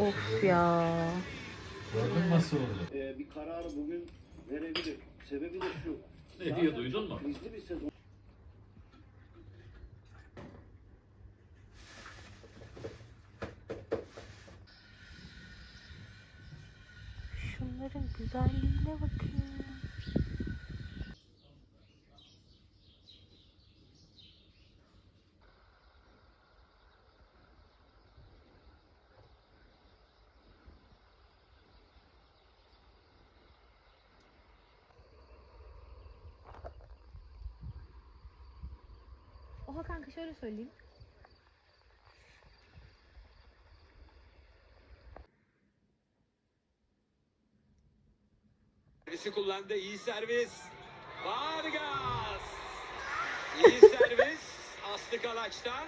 Of ya. Gördün nasıl oldu? Ee, bir kararı bugün verebilir. Sebebi de şu. Ne diye duydun mu? Krizli bir sezon. Oha kanka şöyle söyleyeyim. Servisi kullandı. iyi servis. Vargas. İyi servis. Aslı Kalaç'tan.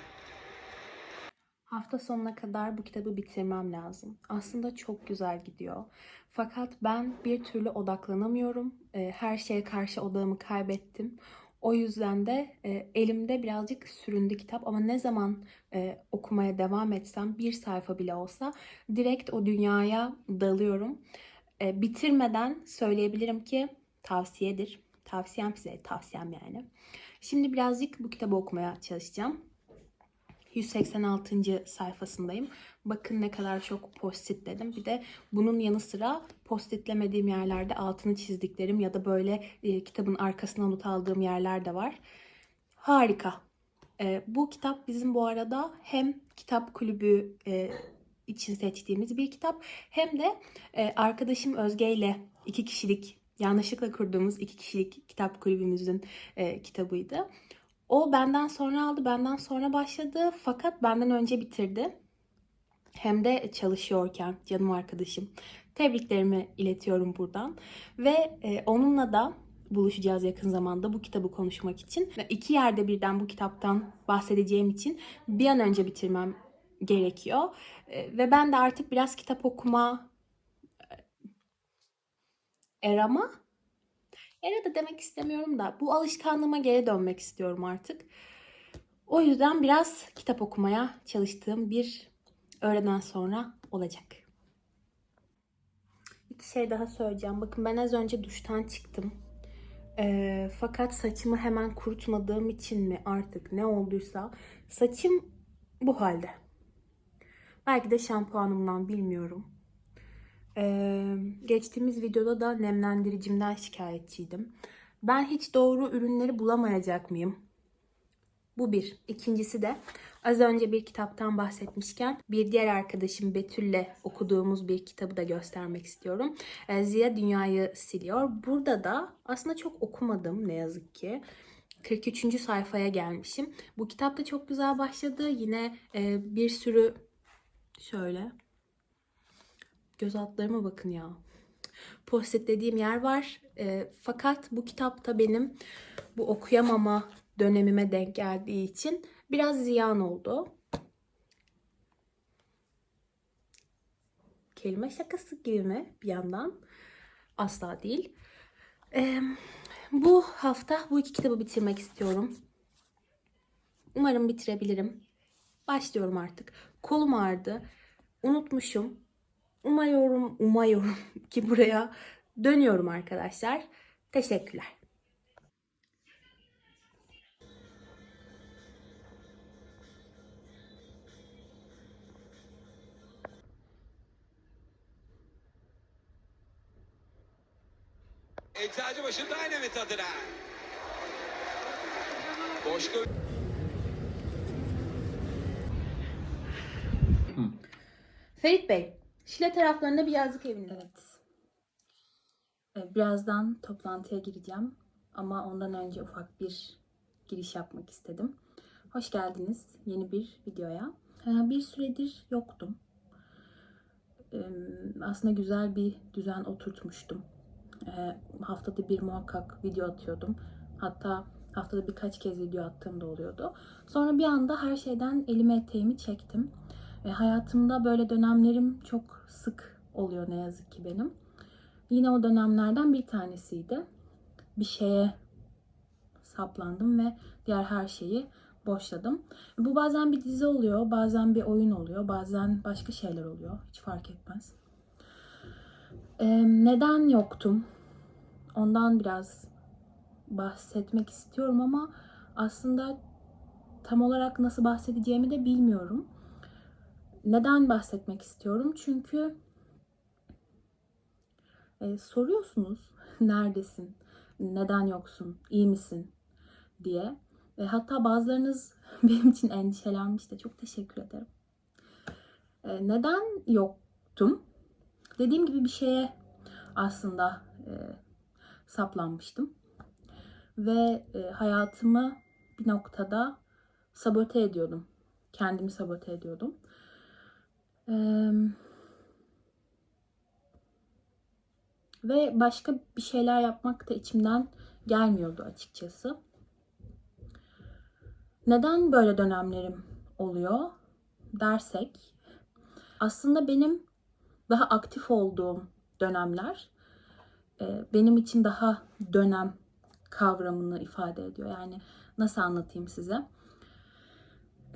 Hafta sonuna kadar bu kitabı bitirmem lazım. Aslında çok güzel gidiyor. Fakat ben bir türlü odaklanamıyorum. Ee, Her şeye karşı odağımı kaybettim. O yüzden de e, elimde birazcık süründü kitap ama ne zaman e, okumaya devam etsem bir sayfa bile olsa direkt o dünyaya dalıyorum. E, bitirmeden söyleyebilirim ki tavsiyedir. Tavsiyem size, tavsiyem yani. Şimdi birazcık bu kitabı okumaya çalışacağım. 186. sayfasındayım. Bakın ne kadar çok post dedim. Bir de bunun yanı sıra postitlemediğim yerlerde altını çizdiklerim ya da böyle e, kitabın arkasına not aldığım yerler de var. Harika. E, bu kitap bizim bu arada hem kitap kulübü e, için seçtiğimiz bir kitap hem de e, arkadaşım Özge ile iki kişilik yanlışlıkla kurduğumuz iki kişilik kitap kulübümüzün e, kitabıydı. O benden sonra aldı, benden sonra başladı fakat benden önce bitirdi. Hem de çalışıyorken canım arkadaşım. Tebriklerimi iletiyorum buradan. Ve e, onunla da buluşacağız yakın zamanda bu kitabı konuşmak için. İki yerde birden bu kitaptan bahsedeceğim için bir an önce bitirmem gerekiyor. E, ve ben de artık biraz kitap okuma e, erama Era da demek istemiyorum da bu alışkanlığıma geri dönmek istiyorum artık. O yüzden biraz kitap okumaya çalıştığım bir öğleden sonra olacak. İki şey daha söyleyeceğim. Bakın ben az önce duştan çıktım. Ee, fakat saçımı hemen kurutmadığım için mi artık ne olduysa saçım bu halde. Belki de şampuanımdan bilmiyorum. Ee, geçtiğimiz videoda da nemlendiricimden şikayetçiydim. Ben hiç doğru ürünleri bulamayacak mıyım? Bu bir. İkincisi de az önce bir kitaptan bahsetmişken bir diğer arkadaşım Betül'le okuduğumuz bir kitabı da göstermek istiyorum. Ziya Dünyayı Siliyor. Burada da aslında çok okumadım ne yazık ki. 43. sayfaya gelmişim. Bu kitap da çok güzel başladı. Yine bir sürü şöyle göz altlarıma bakın ya. Post dediğim yer var. E, fakat bu kitapta benim bu okuyamama dönemime denk geldiği için biraz ziyan oldu. Kelime şakası gibi mi bir yandan? Asla değil. E, bu hafta bu iki kitabı bitirmek istiyorum. Umarım bitirebilirim. Başlıyorum artık. Kolum ağrıdı. Unutmuşum. Umuyorum, umuyorum ki buraya dönüyorum arkadaşlar. Teşekkürler. Eczacıbaşı Dynamit adına. Boş gö- Ferit Bey, Şile taraflarında bir yazlık eviniz. Evet. Ee, Birazdan toplantıya gireceğim ama ondan önce ufak bir giriş yapmak istedim. Hoş geldiniz yeni bir videoya. Ee, Bir süredir yoktum. Ee, Aslında güzel bir düzen oturtmuştum. Haftada bir muhakkak video atıyordum. Hatta haftada birkaç kez video attığım da oluyordu. Sonra bir anda her şeyden elime eteğimi çektim. E, hayatımda böyle dönemlerim çok sık oluyor ne yazık ki benim. Yine o dönemlerden bir tanesiydi. Bir şeye saplandım ve diğer her şeyi boşladım. Bu bazen bir dizi oluyor, bazen bir oyun oluyor, bazen başka şeyler oluyor. Hiç fark etmez. Ee, neden yoktum? Ondan biraz bahsetmek istiyorum ama aslında tam olarak nasıl bahsedeceğimi de bilmiyorum. Neden bahsetmek istiyorum? Çünkü e, soruyorsunuz neredesin, neden yoksun, iyi misin diye. E, hatta bazılarınız benim için endişelenmiş de çok teşekkür ederim. E, neden yoktum? Dediğim gibi bir şeye aslında e, saplanmıştım. Ve e, hayatımı bir noktada sabote ediyordum. Kendimi sabote ediyordum. Ve başka bir şeyler yapmak da içimden gelmiyordu açıkçası. Neden böyle dönemlerim oluyor dersek aslında benim daha aktif olduğum dönemler benim için daha dönem kavramını ifade ediyor. Yani nasıl anlatayım size?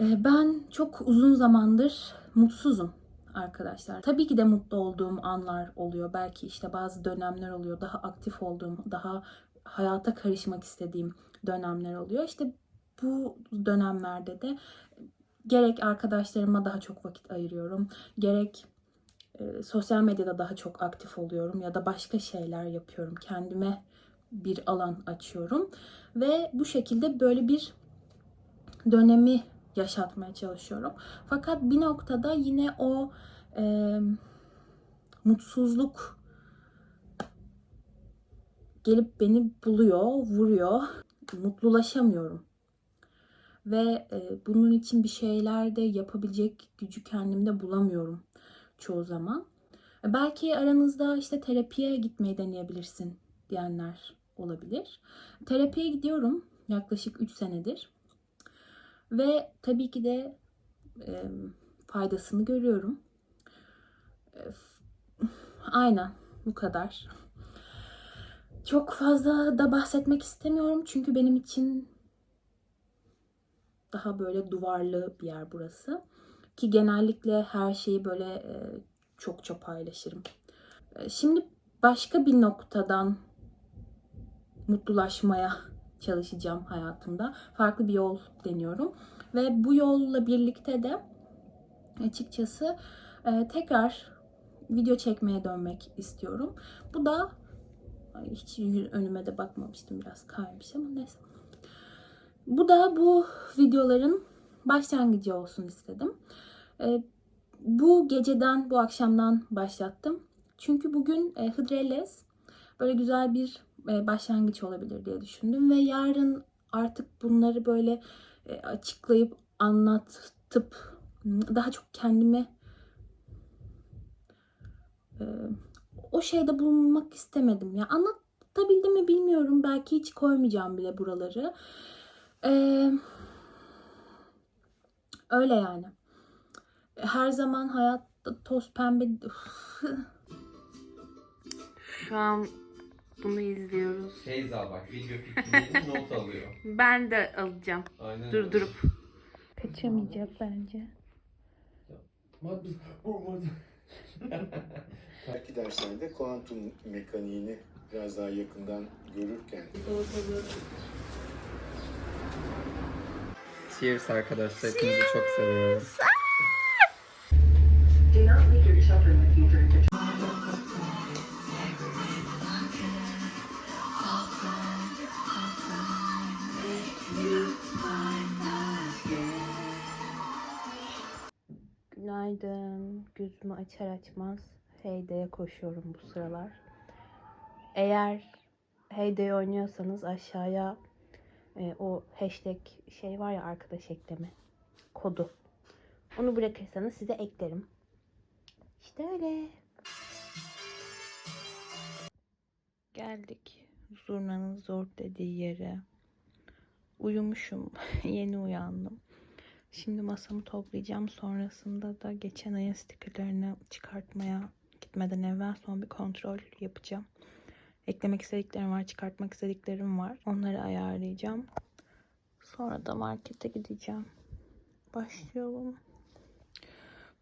Ben çok uzun zamandır mutsuzum arkadaşlar. Tabii ki de mutlu olduğum anlar oluyor. Belki işte bazı dönemler oluyor. Daha aktif olduğum, daha hayata karışmak istediğim dönemler oluyor. İşte bu dönemlerde de gerek arkadaşlarıma daha çok vakit ayırıyorum. Gerek e, sosyal medyada daha çok aktif oluyorum ya da başka şeyler yapıyorum. Kendime bir alan açıyorum ve bu şekilde böyle bir dönemi yaşatmaya çalışıyorum. Fakat bir noktada yine o e, mutsuzluk gelip beni buluyor, vuruyor. Mutlulaşamıyorum. Ve e, bunun için bir şeyler de yapabilecek gücü kendimde bulamıyorum çoğu zaman. E, belki aranızda işte terapiye gitmeyi deneyebilirsin diyenler olabilir. Terapiye gidiyorum yaklaşık 3 senedir. Ve tabii ki de e, faydasını görüyorum. E, aynen bu kadar. Çok fazla da bahsetmek istemiyorum çünkü benim için daha böyle duvarlı bir yer burası. Ki genellikle her şeyi böyle e, çokça paylaşırım. E, şimdi başka bir noktadan mutlulaşmaya çalışacağım hayatımda. Farklı bir yol deniyorum. Ve bu yolla birlikte de açıkçası e, tekrar video çekmeye dönmek istiyorum. Bu da hiç önüme de bakmamıştım biraz kaymış ama neyse. Bu da bu videoların başlangıcı olsun istedim. E, bu geceden, bu akşamdan başlattım. Çünkü bugün e, Hıdrellez böyle güzel bir başlangıç olabilir diye düşündüm ve yarın artık bunları böyle e, açıklayıp anlatıp daha çok kendime e, o şeyde bulunmak istemedim. Ya anlatabildim mi bilmiyorum. Belki hiç koymayacağım bile buraları. E, öyle yani. Her zaman hayatta toz pembe Şu an bunu izliyoruz. Feyza bak video fikrini not alıyor. Ben de alacağım. Aynen. Durdurup. Kaçamayacak bence. Belki derslerde kuantum mekaniğini biraz daha yakından görürken Cheers arkadaşlar. Hepinizi çok seviyorum. Günaydın. Gözümü açar açmaz Heyde'ye koşuyorum bu sıralar. Eğer Heyde'yi oynuyorsanız aşağıya e, o hashtag şey var ya arkadaş ekleme kodu. Onu bırakırsanız size eklerim. İşte öyle. Geldik. Zurnanın zor dediği yere. Uyumuşum. Yeni uyandım. Şimdi masamı toplayacağım. Sonrasında da geçen ayın stikerlerini çıkartmaya gitmeden evvel son bir kontrol yapacağım. Eklemek istediklerim var, çıkartmak istediklerim var. Onları ayarlayacağım. Sonra da markete gideceğim. Başlıyorum.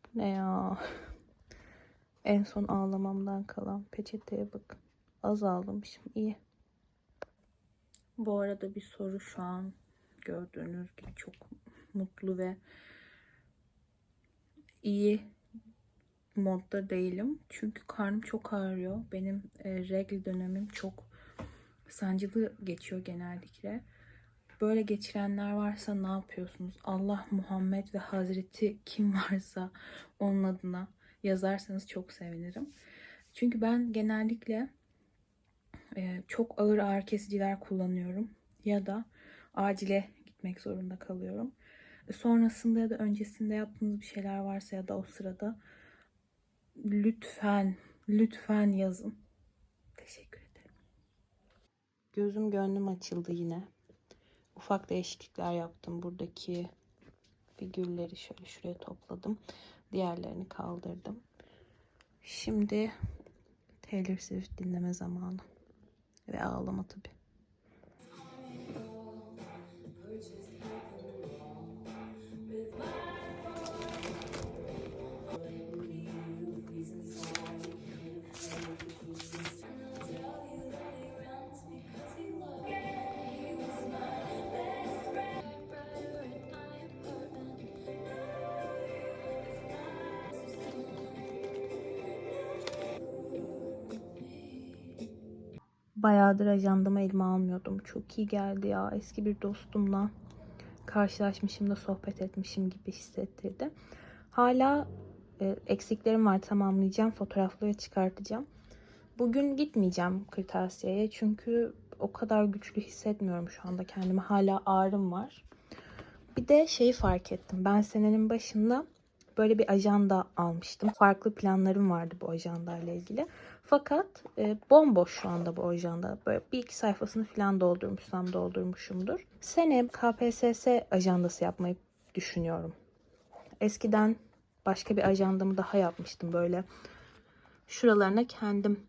Bu ne ya? En son ağlamamdan kalan peçeteye bakın. Az ağlamışım. iyi. Bu arada bir soru şu an gördüğünüz gibi çok mutlu ve iyi modda değilim. Çünkü karnım çok ağrıyor. Benim e, regl dönemim çok sancılı geçiyor genellikle. Böyle geçirenler varsa ne yapıyorsunuz? Allah Muhammed ve Hazreti kim varsa onun adına yazarsanız çok sevinirim. Çünkü ben genellikle e, çok ağır ağrı kesiciler kullanıyorum ya da acile gitmek zorunda kalıyorum. Sonrasında ya da öncesinde yaptığınız bir şeyler varsa ya da o sırada lütfen lütfen yazın. Teşekkür ederim. Gözüm gönlüm açıldı yine. Ufak değişiklikler yaptım. Buradaki figürleri şöyle şuraya topladım. Diğerlerini kaldırdım. Şimdi Taylor Swift dinleme zamanı. Ve ağlama tabii. Bayağıdır ajandama elime almıyordum. Çok iyi geldi ya. Eski bir dostumla karşılaşmışım da sohbet etmişim gibi hissettirdi. Hala e, eksiklerim var tamamlayacağım. Fotoğrafları çıkartacağım. Bugün gitmeyeceğim kırtasiyeye çünkü o kadar güçlü hissetmiyorum şu anda kendimi. Hala ağrım var. Bir de şeyi fark ettim. Ben senenin başında böyle bir ajanda almıştım. Farklı planlarım vardı bu ajandayla ilgili. Fakat e, bomboş şu anda bu ajanda. Böyle bir iki sayfasını falan doldurmuşsam doldurmuşumdur. Sene KPSS ajandası yapmayı düşünüyorum. Eskiden başka bir ajandamı daha yapmıştım böyle. Şuralarına kendim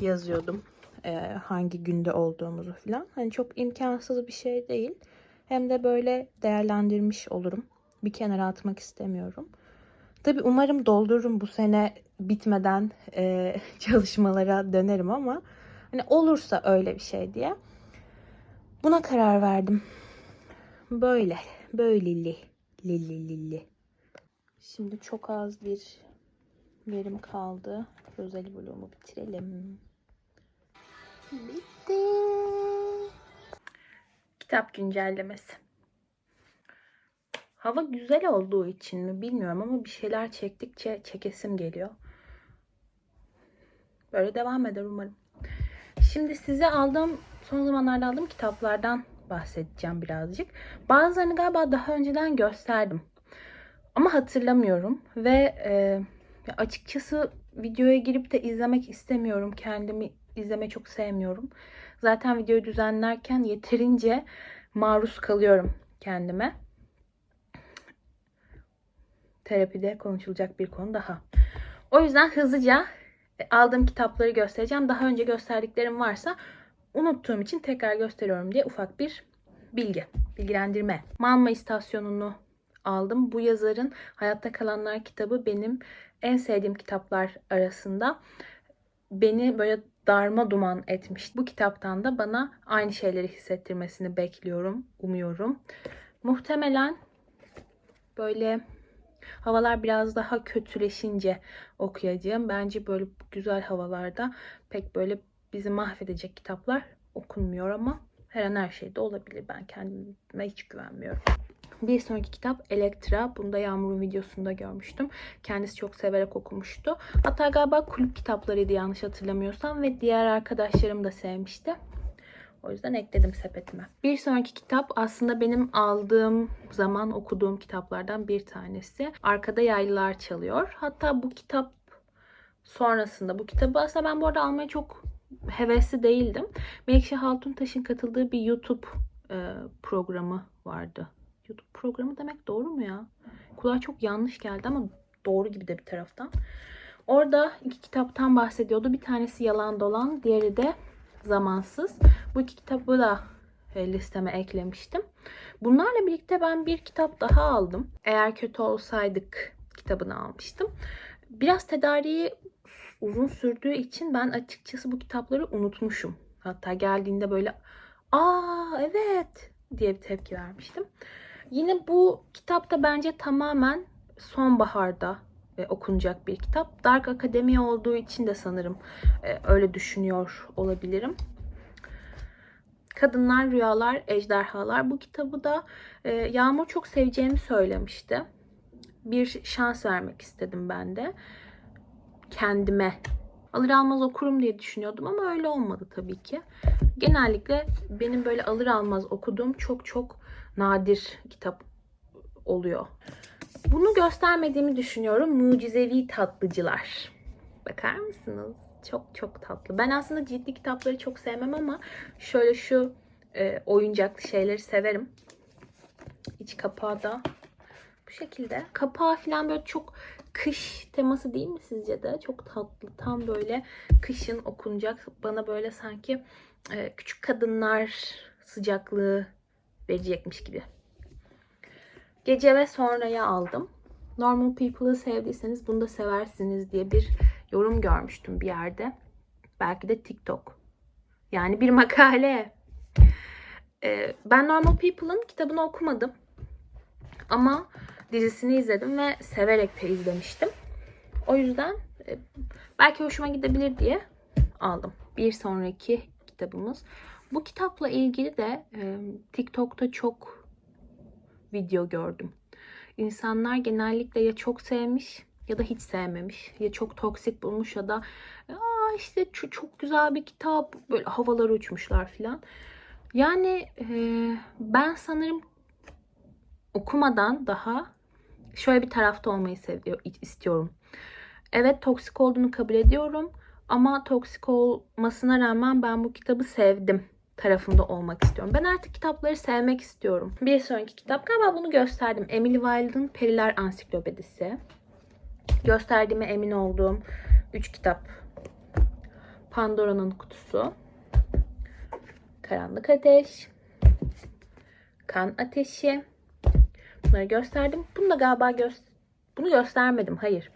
yazıyordum. e, hangi günde olduğumuzu falan. Hani çok imkansız bir şey değil. Hem de böyle değerlendirmiş olurum. Bir kenara atmak istemiyorum. Tabii umarım doldururum bu sene bitmeden e, çalışmalara dönerim ama hani olursa öyle bir şey diye. Buna karar verdim. Böyle, böyleli, lili lili. Şimdi çok az bir verim kaldı. Rosali bloğumu bitirelim. Bitti. Kitap güncellemesi. Hava güzel olduğu için mi bilmiyorum ama bir şeyler çektikçe çekesim geliyor. Böyle devam eder umarım. Şimdi size aldığım, son zamanlarda aldığım kitaplardan bahsedeceğim birazcık. Bazılarını galiba daha önceden gösterdim. Ama hatırlamıyorum ve e, açıkçası videoya girip de izlemek istemiyorum. Kendimi izleme çok sevmiyorum. Zaten videoyu düzenlerken yeterince maruz kalıyorum kendime terapide konuşulacak bir konu daha. O yüzden hızlıca e, aldığım kitapları göstereceğim. Daha önce gösterdiklerim varsa unuttuğum için tekrar gösteriyorum diye ufak bir bilgi, bilgilendirme. Malma istasyonunu aldım. Bu yazarın Hayatta Kalanlar kitabı benim en sevdiğim kitaplar arasında. Beni böyle darma duman etmişti. Bu kitaptan da bana aynı şeyleri hissettirmesini bekliyorum, umuyorum. Muhtemelen böyle Havalar biraz daha kötüleşince okuyacağım. Bence böyle güzel havalarda pek böyle bizi mahvedecek kitaplar okunmuyor ama her an her şey de olabilir. Ben kendime hiç güvenmiyorum. Bir sonraki kitap Elektra. Bunu da Yağmur'un videosunda görmüştüm. Kendisi çok severek okumuştu. Hatta galiba kulüp kitaplarıydı yanlış hatırlamıyorsam ve diğer arkadaşlarım da sevmişti. O yüzden ekledim sepetime. Bir sonraki kitap aslında benim aldığım zaman okuduğum kitaplardan bir tanesi. Arkada Yaylılar Çalıyor. Hatta bu kitap sonrasında bu kitabı aslında ben bu arada almaya çok hevesli değildim. Melekşe Hatuntaş'ın katıldığı bir YouTube e, programı vardı. YouTube programı demek doğru mu ya? Kulağa çok yanlış geldi ama doğru gibi de bir taraftan. Orada iki kitaptan bahsediyordu. Bir tanesi Yalan Dolan, diğeri de Zamansız. Bu iki kitabı da e, listeme eklemiştim. Bunlarla birlikte ben bir kitap daha aldım. Eğer kötü olsaydık kitabını almıştım. Biraz tedariği uzun sürdüğü için ben açıkçası bu kitapları unutmuşum. Hatta geldiğinde böyle aa evet diye bir tepki vermiştim. Yine bu kitap da bence tamamen sonbaharda e, okunacak bir kitap. Dark Akademi olduğu için de sanırım e, öyle düşünüyor olabilirim. Kadınlar, Rüyalar, Ejderhalar. Bu kitabı da e, Yağmur çok seveceğimi söylemişti. Bir şans vermek istedim ben de. Kendime. Alır almaz okurum diye düşünüyordum ama öyle olmadı tabii ki. Genellikle benim böyle alır almaz okuduğum çok çok nadir kitap oluyor. Bunu göstermediğimi düşünüyorum. Mucizevi Tatlıcılar. Bakar mısınız? Çok çok tatlı. Ben aslında ciddi kitapları çok sevmem ama şöyle şu e, oyuncaklı şeyleri severim. İç kapağı da bu şekilde. Kapağı falan böyle çok kış teması değil mi sizce de? Çok tatlı. Tam böyle kışın okunacak. Bana böyle sanki e, küçük kadınlar sıcaklığı verecekmiş gibi. Gece ve sonraya aldım. Normal People'ı sevdiyseniz bunu da seversiniz diye bir yorum görmüştüm bir yerde. Belki de TikTok. Yani bir makale. Ee, ben Normal People'ın kitabını okumadım. Ama dizisini izledim ve severek de izlemiştim. O yüzden e, belki hoşuma gidebilir diye aldım. Bir sonraki kitabımız. Bu kitapla ilgili de e, TikTok'ta çok video gördüm. İnsanlar genellikle ya çok sevmiş ya da hiç sevmemiş. Ya çok toksik bulmuş ya da Aa işte çok güzel bir kitap böyle havalara uçmuşlar filan. Yani e, ben sanırım okumadan daha şöyle bir tarafta olmayı seviyor, istiyorum. Evet toksik olduğunu kabul ediyorum ama toksik olmasına rağmen ben bu kitabı sevdim tarafında olmak istiyorum. Ben artık kitapları sevmek istiyorum. Bir sonraki kitap galiba bunu gösterdim. Emily Wilde'ın Periler Ansiklopedisi. Gösterdiğime emin olduğum 3 kitap. Pandora'nın Kutusu. Karanlık Ateş. Kan Ateşi. Bunları gösterdim. Bunu da galiba gö bunu göstermedim. Hayır.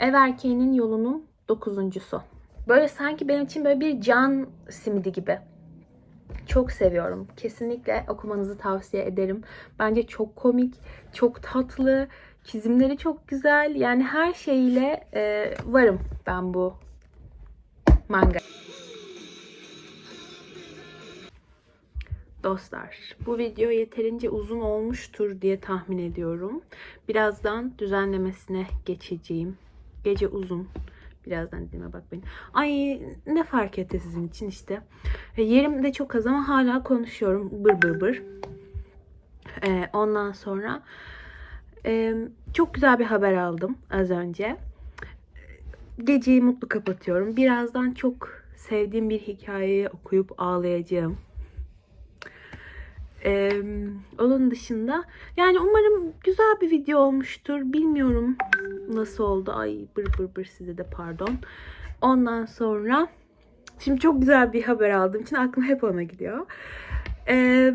Ev Erkeğinin Yolunun dokuzuncusu. Böyle sanki benim için böyle bir can simidi gibi. Çok seviyorum. Kesinlikle okumanızı tavsiye ederim. Bence çok komik, çok tatlı, çizimleri çok güzel. Yani her şeyle e, varım ben bu manga. Dostlar, bu video yeterince uzun olmuştur diye tahmin ediyorum. Birazdan düzenlemesine geçeceğim. Gece uzun. Birazdan dediğime bakmayın. Ay ne fark etti sizin için işte. E, yerim de çok az ama hala konuşuyorum. Bır bır bır. E, ondan sonra e, çok güzel bir haber aldım az önce. Geceyi mutlu kapatıyorum. Birazdan çok sevdiğim bir hikayeyi okuyup ağlayacağım. Ee, onun dışında yani umarım güzel bir video olmuştur. Bilmiyorum nasıl oldu. Ay bır bır bır size de pardon. Ondan sonra şimdi çok güzel bir haber aldığım için aklım hep ona gidiyor. Ee,